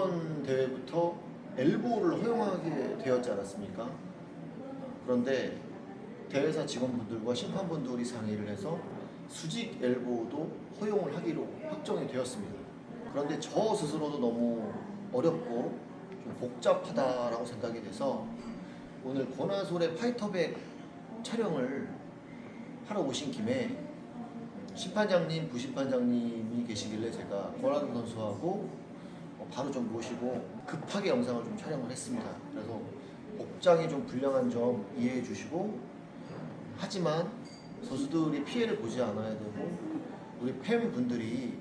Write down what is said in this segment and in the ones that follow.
이번 대회부터 엘보를 허용하게 되었지 않았습니까? 그런데 대회사 직원분들과 심판분들이 상의를 해서 수직 엘보도 허용을 하기로 확정이 되었습니다. 그런데 저 스스로도 너무 어렵고 좀 복잡하다라고 생각이 돼서 오늘 권하솔의 파이터백 촬영을 하러 오신 김에 심판장님, 부심판장님이 계시길래 제가 권하솔 선수하고 어, 바로 좀 모시고 급하게 영상을 좀 촬영을 했습니다. 그래서 복장이 좀 불량한 점 이해해 주시고 하지만 선수들이 피해를 보지 않아야 되고 우리 팬분들이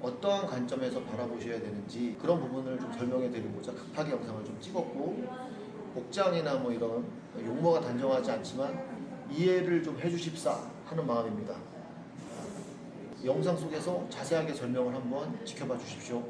어떠한 관점에서 바라보셔야 되는지 그런 부분을 좀 설명해 드리고자 급하게 영상을 좀 찍었고 복장이나 뭐 이런 용모가 단정하지 않지만 이해를 좀 해주십사 하는 마음입니다. 영상 속에서 자세하게 설명을 한번 지켜봐 주십시오.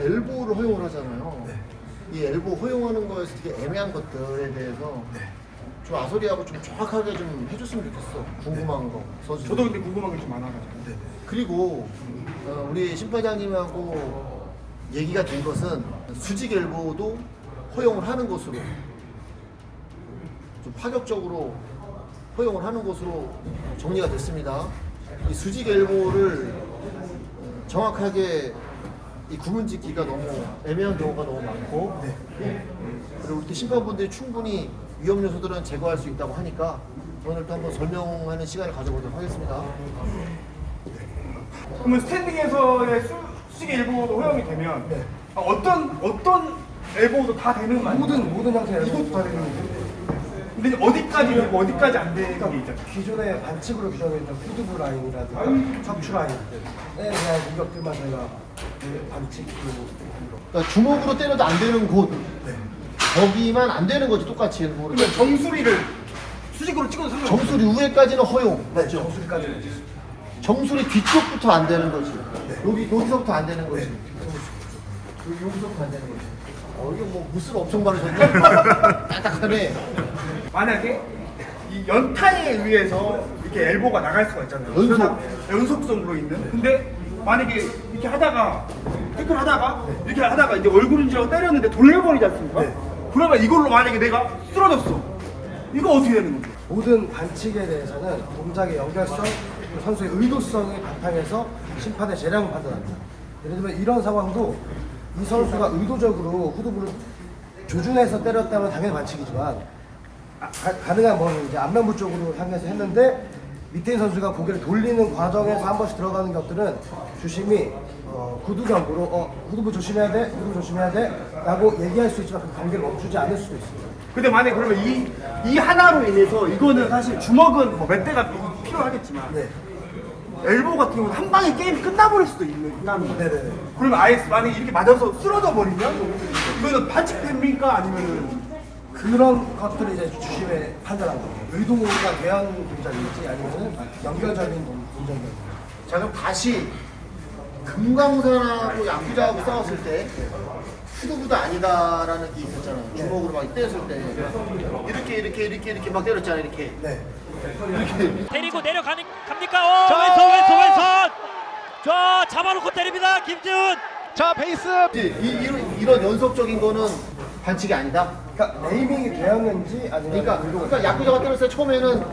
엘보를 허용을 하잖아요. 이 엘보 허용하는 거에서 되게 애매한 것들에 대해서 좀 아소리하고 좀 정확하게 좀 해줬으면 좋겠어. 궁금한 거. 선수. 저도 근데 궁금한 게 좀 많아가지고. 그리고 어, 우리 심판장님하고 얘기가 된 것은 수직 엘보도 허용을 하는 것으로 좀 파격적으로 허용을 하는 것으로 정리가 됐습니다. 이 수직 엘보를 어, 정확하게 이 구분 짓기가 너무 애매한 경우가 너무 많고 그리고 우리 심판분들이 충분히 위험 요소들은 제거할 수 있다고 하니까 오늘도 한번 설명하는 시간을 가져보도록 하겠습니다. 그러면 스탠딩에서의 수, 수직 엘보도 허용이 되면 네. 아, 어떤 어떤 엘보도 다 되는 거 아니에요? 모든 모든 형태의 이것도 다 되는 거죠. 근데 어디까지 되고 어디까지 안 되는 게 있잖아요. 기존의 반칙으로 있던 후두부 라인이라든가 척추 라인에 대한 공격들만 저희가 그 그러니까 주먹으로 때려도 안 되는 곳. 거기만 안 되는 거지 똑같이. 그러면 정수리를 수직으로 찍어도 상관없어요. 정수리 위에까지는 허용. 네, 정수리까지. 정수리 뒤쪽부터 안 되는 거지. 여기 여기서부터 안 되는 거지. 여기 여기서부터 안 되는 거지. 어 이거 뭐 무술 엄청 바르셨네 딱딱하네. 만약에 이 연타에 의해서 이렇게 엘보가 나갈 수가 있잖아요. 연속. 연속성으로 있는. 근데 만약에 이렇게 하다가 태클 하다가 이렇게 하다가 이제 얼굴인지라고 때렸는데 돌려버리지 않습니까? 네. 그러면 이걸로 만약에 내가 쓰러졌어. 이거 어떻게 되는 건데? 모든 반칙에 대해서는 동작의 연결성, 그 선수의 의도성이 바탕에서 심판의 재량을 판단합니다. 예를 들면 이런 상황도 이 선수가 의도적으로 후두부를 조준해서 때렸다면 당연히 반칙이지만 아, 가, 가능한 뭐 이제 안면부 쪽으로 향해서 했는데 밑에 선수가 고개를 돌리는 과정에서 한 번씩 들어가는 것들은 주심이 어, 구두 경고로 어, 후두부 조심해야 돼, 후두부 조심해야 돼 라고 얘기할 수 있지만 그 경기를 멈추지 않을 수도 있습니다. 근데 만약에 그러면 이, 이 하나로 인해서 이거는 사실 주먹은 뭐 몇 대가 필요하겠지만 네, 엘보 같은 경우는 한 방에 게임이 끝나버릴 수도 있는 있다는 거예요. 네네네. 그러면 아예 만약에 이렇게 맞아서 쓰러져 버리면 이거는 반칙됩니까 아니면은 그런 것들을 이제 주심에 판단한 거예요. 의도가 대한 동작인지 아니면 연결적인 동- 동작인지. 자 그럼 다시 금강산하고 야쿠자하고 싸웠을 때 후두부도 아니다라는 게 있었잖아요 주먹으로 막 때렸을 때 이렇게 이렇게 이렇게 이렇게 막 때렸잖아요 이렇게 네. 이렇게 때리고 내려가는 갑니까? 오, 저 왼손 왼손 왼손. 저 잡아놓고 때립니다. 김지훈. 자 베이스 이제 이, 이런, 이런 연속적인 거는 반칙이 아니다 그러니까 네이밍이 되었는지 아니면 그러니까, 그러니까 야쿠자가 때렸을 때 처음에는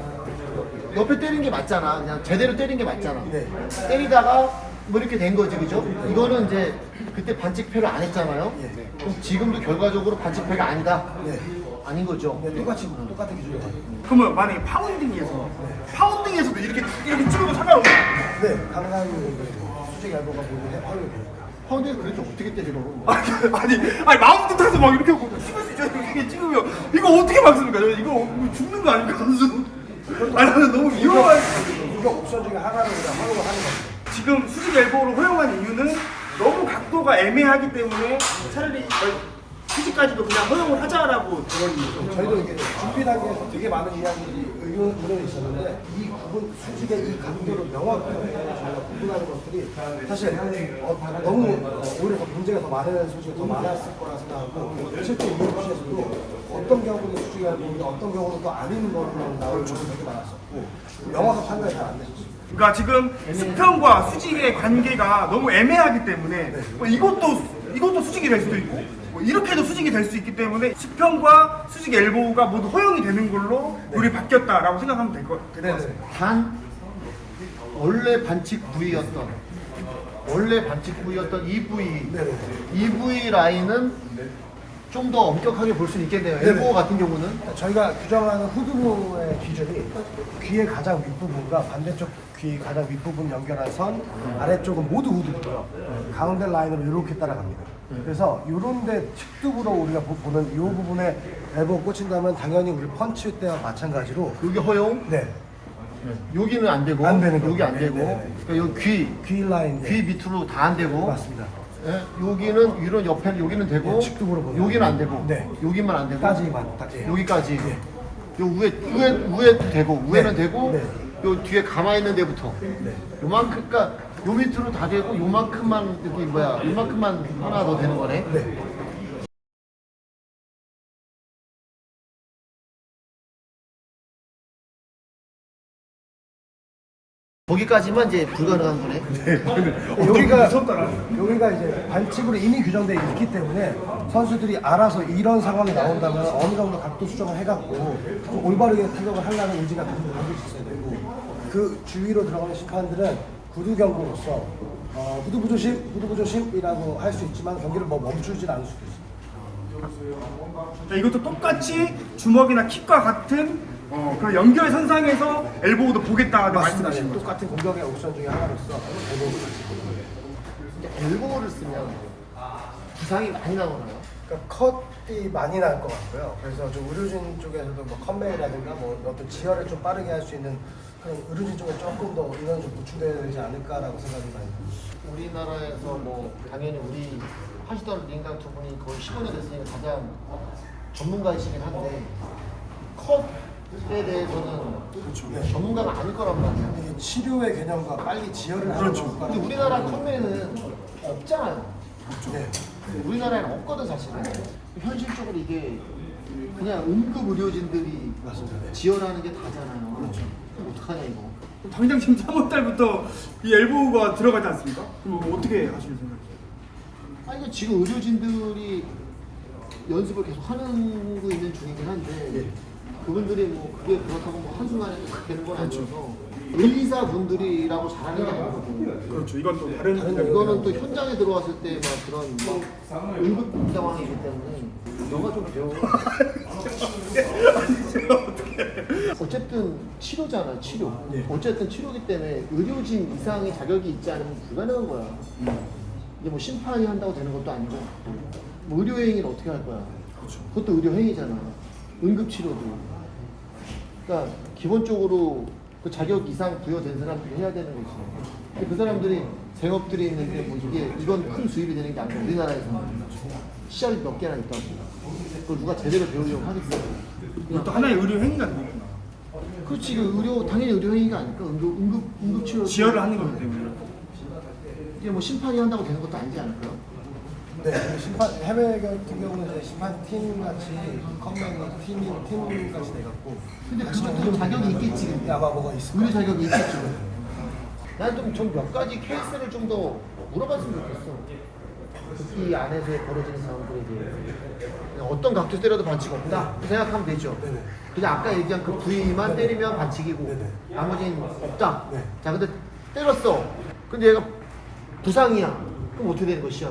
옆에 때린 게 맞잖아. 그냥 제대로 때린 게 맞잖아. 네. 때리다가 뭐 이렇게 된 거지, 그죠? 이거는 이제 그때 반칙패를 안 했잖아요. 예. 그럼 지금도 결과적으로 반칙패가 아니다. 네. 아닌 거죠. 네, 똑같이 똑같은 기준으로 가요. 그러면 만약에 파운딩에서 파운딩에서도 이렇게 이렇게 찍으면 상관없어요. 네, 가능한 수직 얇보가 모두 해- 허용이 되니까. 파운 드에 그랬죠. 어떻게 때리러. 아니 아니 아니 마음 뜻해서 막 이렇게 하고 찍을 수 있죠. 이렇게 찍으면 이거 어떻게 막습니까? 저 이거 뭐 죽는 거 아닙니까 선수? 아니 나는 너무 위험한. 이게 옵션 중에 하나를 그냥 허용을 하는 겁니다. 지금 수직 엘보를 허용한 이유는 너무 각도가 애매하기 때문에 차라리 수직까지도 그냥 허용을 하자라고 그런 거죠. 저희도 이게 준비 단계에서 되게 많은 이야기들이 의견, 의견이 있었는데 이 부분 수직의 이 각도를 명확하게 저희가 구분하는 것들이 사실 어, 너무 어, 오히려 더 문제가 더 많은 소식이 더 많았을 거라 생각하고 실제 이해주시에서도 어떤 경우는 수직이 알고 어떤 경우는 또 아닌 걸로 나올 경우도 되게 많았었고 명확한 판단이 잘안 되셨습니다. 그러니까 지금 수평과 수직의 관계가 너무 애매하기 때문에 뭐 이것도 이것도 수직이 될 수도 있고 뭐 이렇게도 수직이 될 수 있기 때문에 수평과 수직 엘보우가 모두 허용이 되는 걸로 룰이 바뀌었다라고 생각하면 될것 네, 같습니다. 네. 단 원래 반칙 부위였던 원래 반칙 부위였던 이 부위. 이 부위 라인은 좀 더 엄격하게 볼 수 있겠네요. 네네. 엘보 같은 경우는 저희가 규정하는 후두부의 기준이 귀의 가장 윗부분과 반대쪽 귀 가장 윗부분 연결한 선 아래쪽은 모두 후두부고요 가운데 라인으로 이렇게 따라갑니다 그래서 이런데 측두부로 우리가 보- 보는 이 부분에 엘보 꽂힌다면 당연히 우리 펀치 때와 마찬가지로 여기 허용, 네 여기는 안 되고 안 되는 여기. 안 되고 네 네. 그러니까 여기 귀, 귀 라인 귀 밑으로 다 안 되고 맞습니다 예, 여기는 위로 옆에는 여기는 되고 네, 측두부로 보면. 여기는 안 되고 네. 여기만 안 되고 까지만 딱 예. 여기까지 네. 요 위에 위에 위에도 되고 위에는 네. 되고 네. 요 뒤에 가마 있는 데부터 네. 요만큼 그러니까 요 밑으로 다 되고 요만큼만 여기 뭐야 요만큼만 하나 더 되는 거네 네. 거기까지만 이제 불가능한 거네 여기가 무섭더라. 여기가 이제 반칙으로 이미 규정되어 있기 때문에 선수들이 알아서 이런 상황이 나온다면 어느 정도 각도 수정을 해갖고 좀 올바르게 타격을 하려는 의지가 가지고 있어야 되고 그 주위로 들어가는 심판들은 구두 경고로서 어, 후두부 조심, 후두부 조심이라고 할 수 있지만 경기를 뭐 멈추진 않을 수도 있어요. 자, 이것도 똑같이 주먹이나 킥과 같은 어, 그런 연결 선상에서 엘보우도 보겠다. 말씀하신 네, 거죠. 똑같은 공격의 옵션 중에 하나로서 엘보를 보는 근데 엘보를 쓰면 부상이 많이 나오나요? 그러니까 컷이 많이 날 것 같고요. 그래서 좀 의료진 쪽에서도 뭐 컷맨이라든가 뭐 어떤 지혈을 좀 빠르게 할 수 있는 그런 의료진 쪽에 조금 더 인원 좀 보충돼야 되지 않을까라고 생각이 많이 듭니다. 우리나라에서 뭐 당연히 우리 하시던 링강 두 분이 거의 15년 됐으니까 가장 전문가이시긴 한데 컷에 대해서는 전문가가 아닐 거란 말이야 이게 치료의 개념과 빨리 지혈을 하는 그렇죠. 것과 근데 우리나라 컷맨은 없잖아요 네. 우리나라에는 없거든 사실은 현실적으로 이게 그냥 응급 의료진들이 맞습니다. 네. 지원하는 게 다잖아요 그렇죠 어떡하냐 이거 당장 지금 3월 달부터 이 엘보우가 들어가지 않습니까? 그럼 뭐 어떻게 하실 생각이세요? 아니 이거 지금 의료진들이 연습을 계속 하는 거 있는 중이긴 한데 그분들이 뭐 그게 그렇다고 뭐 한순간에 딱 되는 건 아니어서 의사 분들이라고 잘하는 게 아니거든요 그렇죠. 이건 또 다른 이거는 또 현장에 들어왔을 때 막 그런 막 응급 상황이기 때문에 너가 좀 배워 어쨌든 치료잖아 치료. 어쨌든 치료기 때문에 의료진 이상의 자격이 있지 않으면 불가능한 거야. 이게 뭐 심판이 한다고 되는 것도 아니고. 뭐 의료행위를 어떻게 할 거야? 그것도 의료행위잖아. 응급치료도. 그러니까 기본적으로 그 자격 이상 부여된 사람들이 해야 되는 거지. 근데 그 사람들이 생업들이 있는데 뭐 이게 이건 큰 수입이 되는 게 아니고 우리나라에서는 시합이 몇 개나 있다고. 그걸 누가 제대로 배우려고 하겠어 이것도 하나의 의료 행위가 되겠구나. 그렇지 그 의료 당연히 의료 행위가 아닐까 응급 응급 응급 치료 지혈을 하는 거기 때문에. 이게 뭐 심판이 한다고 되는 것도 아니지 않을까요? 네, 근데 심판 해외 같은 경우는 이제 심판 팀 같이 컴맹이 팀이 팀 같이 돼갖고 근데 그것도 운동- 자격이 있겠지, 근데. 아마 뭐가 있을 의료. 자격이 있겠죠. 난 좀 몇 가지 케이스를 좀 더 물어봤으면 좋겠어. 이 안에서 벌어지는 상황들에 그냥 어떤 각도 때려도 반칙 없다 그 생각하면 되죠. 네네. 그냥 아까 얘기한 그 부위만 네네. 때리면 반칙이고 네네. 나머지는 없다. 네. 자 근데 때렸어. 근데 얘가 부상이야. 그럼 어떻게 되는 것이야?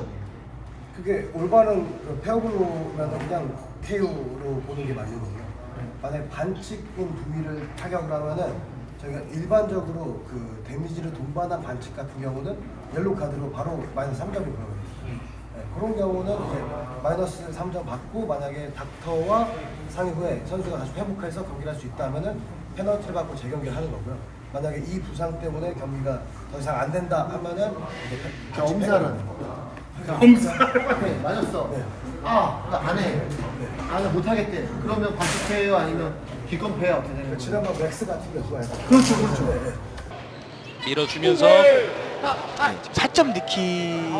그게 올바른 그 페어블로면 그냥 KO로 보는 게 맞는 거고요. 만약에 반칙인 부위를 타격을 하면은 저희가 일반적으로 그 데미지를 동반한 반칙 같은 경우는 옐로 카드로 바로 마이너스 3점이 보여요. 네, 그런 경우는 이제 마이너스 3점 받고 만약에 닥터와 상의 후에 선수가 다시 회복해서 경기를 할 수 있다면은 페널티를 받고 재경기를 하는 거고요. 만약에 이 부상 때문에 경기가 더 이상 안 된다 하면은 이제 자, 반칙 엄살은 검사. 네, 맞았어. 네. 아, 나 안 해. 아, 나 못하겠대. 그러면 반칙해요? 아니면 기권패요? 어떻게 되는 거야? 지난번 맥스 같은 경우가 그렇죠, 그렇죠. 네, 네. 밀어주면서 네, 살점 느끼.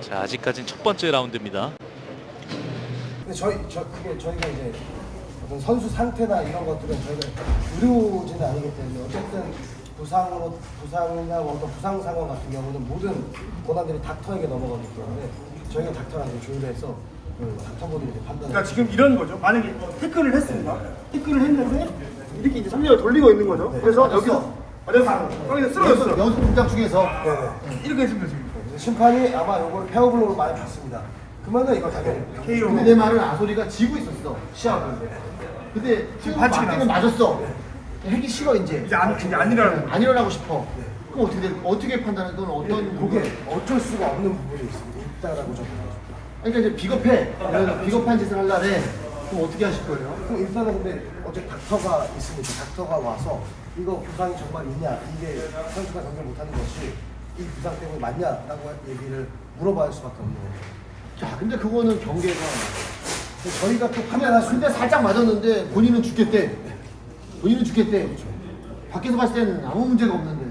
자 아직까지는 첫 번째 라운드입니다. 근데 저희 저 그게 저희가 이제 어떤 선수 상태나 이런 것들은 저희가 의료진은 아니기 때문에 어쨌든 부상으로 부상이나 뭐 어떤 부상 상황 같은 경우는 모든 권한들이 닥터에게 넘어가기 때문에 저희가 닥터랑 조율을 해서 그 닥터분들이 이제 판단을 그러니까 지금 이런 거죠. 만약에 태클을 했습니다. 태클을 했는데 이렇게 이제 상대가 돌리고 있는 거죠. 그래서 맞았어. 여기서 맞아서 여기서 쓰러졌어. 연습 동작 중에서 네네. 이렇게 했습니다 지금. 심판이 아마 이걸 페어블로우로 많이 봤습니다. 그러면은 이거 당연히 KO. 근데 내 말은 아소리가 지고 있었어 시합을 근데 지금 반칙이 맞기는 맞았어 하기 싫어 이제 이제 안 이제 안 일어나는 거죠. 안 일어나고 싶어 그럼 어떻게 돼? 어떻게 판단해? 건 어떤 그게 어쩔 수가 없는 부분이 있습니다. 있다라고 저는 그러니까 이제 비겁해 이런 비겁한 짓을 하려네 그럼 어떻게 하실 거예요? 그럼 일단은 근데 어제 닥터가 있으니까 닥터가 와서 이거 부상이 정말 있냐 이게 선수가 경기 못하는 것이 이 부상 때문에 맞냐라고 얘기를 물어봐야 할 수밖에 없는 거예요. 자 근데 그거는 경계가 저희가 또수 근데 살짝 맞았는데 본인은 죽겠대 본인은 죽겠대 밖에서 봤을 때는 아무 문제가 없는데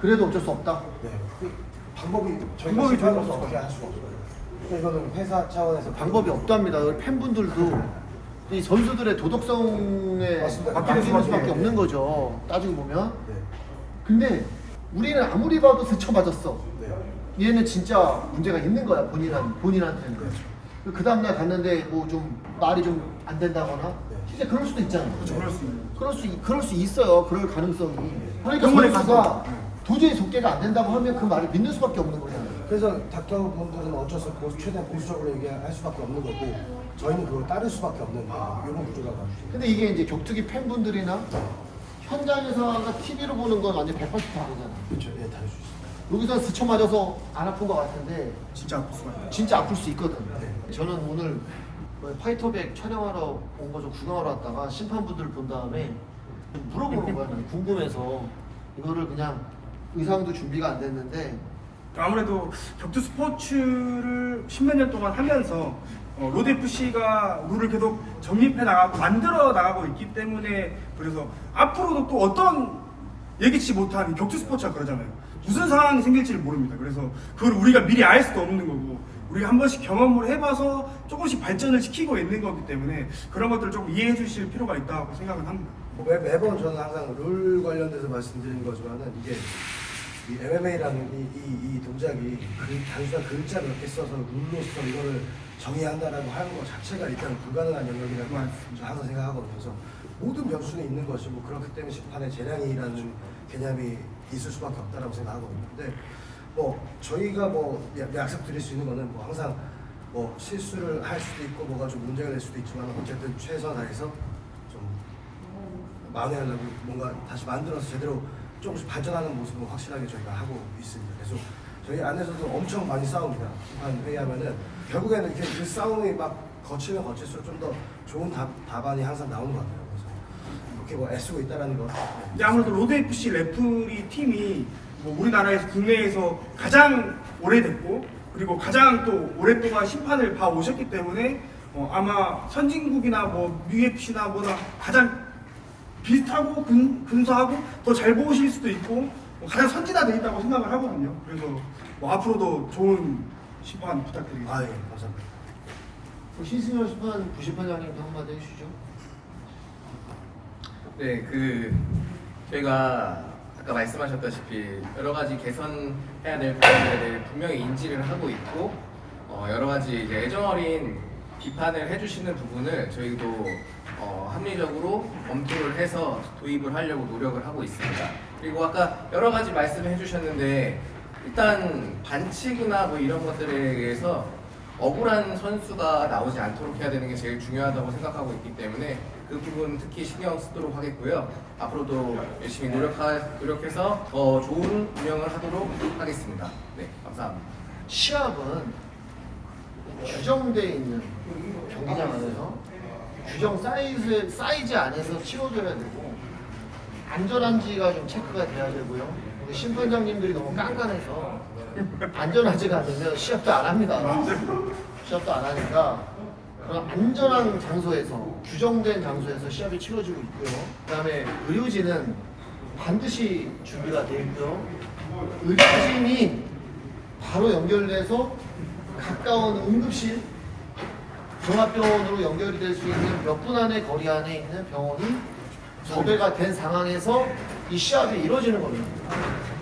그래도 어쩔 수 없다 네. 그 방법이 저희가 방법이 저희가 어떻게 할 수가 없어요. 그러니까 이거는 회사 차원에서 방법이 없답니다. 우리 팬분들도 이 선수들의 도덕성에 맞습니다. 맡기는 수밖에 수밖에. 없는 거죠. 따지고 보면. 네. 근데 우리는 아무리 봐도 스쳐 맞았어. 네. 얘는 진짜 문제가 있는 거야 본인한 본인한테는. 그 다음날 갔는데 뭐 좀 말이 좀 안 된다거나 진짜 그럴 수도 있잖아. 그럴 수 있는. 그럴 수 있- 그럴 수 있어요. 그럴 가능성이. 그러니까 병원에 선수가 가서. 도저히 속개가 안 된다고 하면 그 말을 믿는 수밖에 없는 거잖아요. 그래서 닥터분들은 어쩔 수 없고 최대한 보수적으로 얘기할 수밖에 없는 거고 저희는 그걸 따를 수밖에 없는 이런 구조가 가지고 근데 이게 이제 격투기 팬분들이나 현장에서가 TV로 보는 건 완전 180% 다르잖아. 그렇죠. 예, 다를 수 있습니다. 여기서 스쳐 맞아서 안 아픈 것 같은데 진짜 아플 수가 있어요. 진짜 아플 수 있거든. 저는 오늘 그 파이터백 촬영하러 온 거 좀 구경하러 왔다가 심판분들 본 다음에 좀 물어보는 거야. 난 궁금해서 이거를 그냥 의상도 준비가 안 됐는데 아무래도 격투 스포츠를 십몇 년 동안 하면서 어, 로드 FC가 룰을 계속 정립해 나가고 만들어 나가고 있기 때문에 그래서 앞으로도 또 어떤 예기치 못한 이 격투 스포츠가 그러잖아요. 무슨 상황이 생길지를 모릅니다. 그래서 그걸 우리가 미리 알 수도 없는 거고 우리가 한 번씩 경험을 해봐서 조금씩 발전을 시키고 있는 거기 때문에 그런 것들을 좀 이해해 주실 필요가 있다고 생각은 합니다. 뭐 매, 매번 저는 항상 룰 관련돼서 말씀드리는 거지만은 이게 이 MMA라는 이, 이, 이 동작이 그 단순한 글자 몇 개 써서 룰로서 이거를 정의한다라고 하는 것 자체가 일단 불가능한 영역이라고 맞습니다. 저는 항상 생각하거든요. 그래서 모든 변수는 있는 것이고 그렇기 때문에 심판의 재량이라는 개념이 있을 수밖에 없다라고 생각하거든요. 근데 뭐 저희가 뭐 약- 약속드릴 수 있는 거는 뭐 항상 뭐 실수를 할 수도 있고 뭐가 좀 문제가 될 수도 있지만 어쨌든 최선 다해서 좀 만회하려고 뭔가 다시 만들어서 제대로 조금씩 발전하는 모습은 확실하게 저희가 하고 있습니다. 그래서 저희 안에서도 엄청 많이 싸웁니다. 심판 회의하면은 결국에는 이렇게 그 싸움이 막 거치면 거칠수록 좀 더 좋은 답, 답안이 항상 나오는 것 같아요. 그래서 이렇게 뭐 애쓰고 있다라는 거. 이제 아무래도 로드 FC 레프리 팀이 뭐 우리나라에서 국내에서 가장 오래됐고 그리고 가장 또 오랫동안 심판을 봐 오셨기 때문에 어, 아마 선진국이나 뭐 UFC나 뭐나 가장 비슷하고 근, 근사하고 더 잘 보실 수도 있고 뭐 가장 선진화되어 있다고 생각을 하거든요. 그래서 뭐 앞으로도 좋은 심판 부탁드리겠습니다. 아 예, 감사합니다. 그 신승열 심판 부심판장님도 한마디 해주시죠. 네, 그 저희가 아까 말씀하셨다시피 여러 가지 개선해야 될 부분에 대해 분명히 인지를 하고 있고 어, 여러 가지 이제 애정 어린 비판을 해주시는 부분을 저희도 어, 합리적으로 검토를 해서 도입을 하려고 노력을 하고 있습니다. 그리고 아까 여러 가지 말씀을 해주셨는데 일단 반칙이나 뭐 이런 것들에 의해서 억울한 선수가 나오지 않도록 해야 되는 게 제일 중요하다고 생각하고 있기 때문에 그 부분 특히 신경 쓰도록 하겠고요. 앞으로도 열심히 노력하, 노력해서 더 좋은 운영을 하도록 하겠습니다. 네, 감사합니다. 시합은 규정돼 있는 경기장 안에서 규정 사이즈 사이즈 안에서 치러줘야 되고 안전한지가 좀 체크가 돼야 되고요. 우리 심판장님들이 너무 깐깐해서 안전하지가 않으면 시합도 안 합니다. 시합도 안 하니까 그런 안전한 장소에서 규정된 장소에서 시합이 치러지고 있고요. 그다음에 의료진은 반드시 준비가 돼 있고요. 의료진이 바로 연결돼서 가까운 응급실 종합병원으로 연결이 될 수 있는 몇 분 안에 거리 안에 있는 병원이 접배가 된 상황에서 이 시합이 이루어지는 겁니다.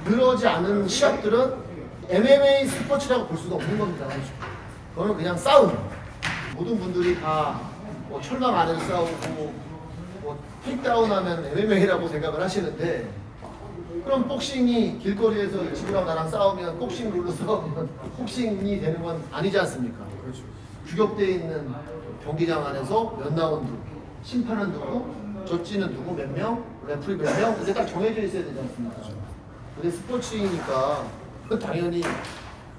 그러지 않은 시합들은 MMA 스포츠라고 볼 수가 없는 겁니다. 그거는 그냥 싸움. 모든 분들이 다뭐 철망 안에서 싸우고 뭐 킥다운하면 MMA라고 생각을 하시는데 그럼 복싱이 길거리에서 이 친구랑 나랑 싸우면 복싱 룰로 싸우면 복싱이 되는 건 아니지 않습니까? 그렇죠. 규격되어 있는 경기장 안에서 몇 라운드, 심판은 누구, 졌지는 누구 몇 명, 레프리 몇 명, 이게 딱 정해져 있어야 되지 않습니까? 근데 스포츠이니까 당연히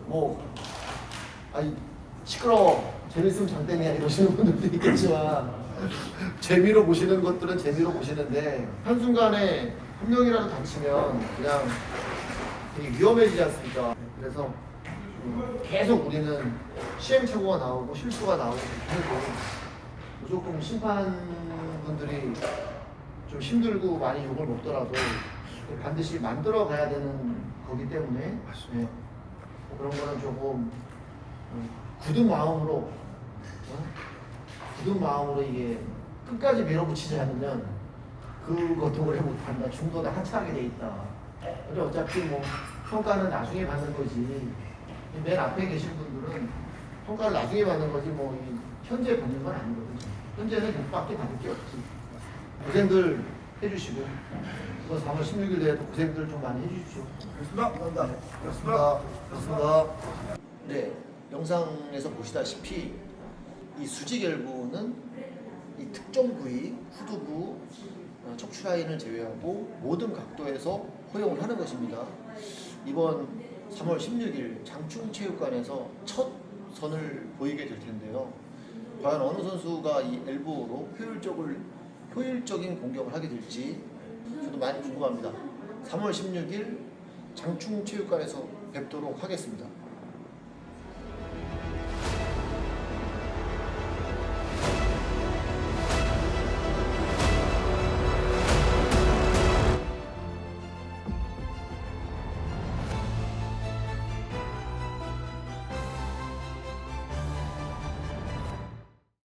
뭐 아니 시끄러워 재밌으면 장땡이야 이러시는 분들도 있겠지만 재미로 보시는 것들은 재미로 보시는데 한순간에 한 명이라도 다치면 그냥 되게 위험해지지 않습니까? 그래서 음, 계속 우리는 시행착오가 나오고 실수가 나오고 해도 무조건 심판분들이 좀 힘들고 많이 욕을 먹더라도 반드시 만들어 가야 되는 거기 때문에 네. 뭐 그런 거는 조금 음, 굳은 마음으로 어? 굳은 마음으로 이게 끝까지 밀어붙이지 않으면 그 고통을 못한다. 중도에 하차하게 돼 있다. 근데 어차피 뭐 평가는 나중에 받는 거지. 맨 앞에 계신 분들은 평가를 나중에 받는 거지 뭐이 현재 받는 건 아니거든요. 현재는 욕밖에 받을 게 없지. 고생들 해주시고 이번 4월 16일 내에도 고생들 좀 많이 해주십시오. 감사합니다. 그렇습니다. 그렇습니다. 네, 영상에서 보시다시피 이 수직 엘보는 이 특정 부위, 후두부, 어, 척추 라인을 제외하고 모든 각도에서 허용을 하는 것입니다. 이번 3월 16일 장충체육관에서 첫 선을 보이게 될 텐데요. 과연 어느 선수가 이 엘보로 효율적을 효율적인 공격을 하게 될지 저도 많이 궁금합니다. 3월 16일 장충체육관에서 뵙도록 하겠습니다.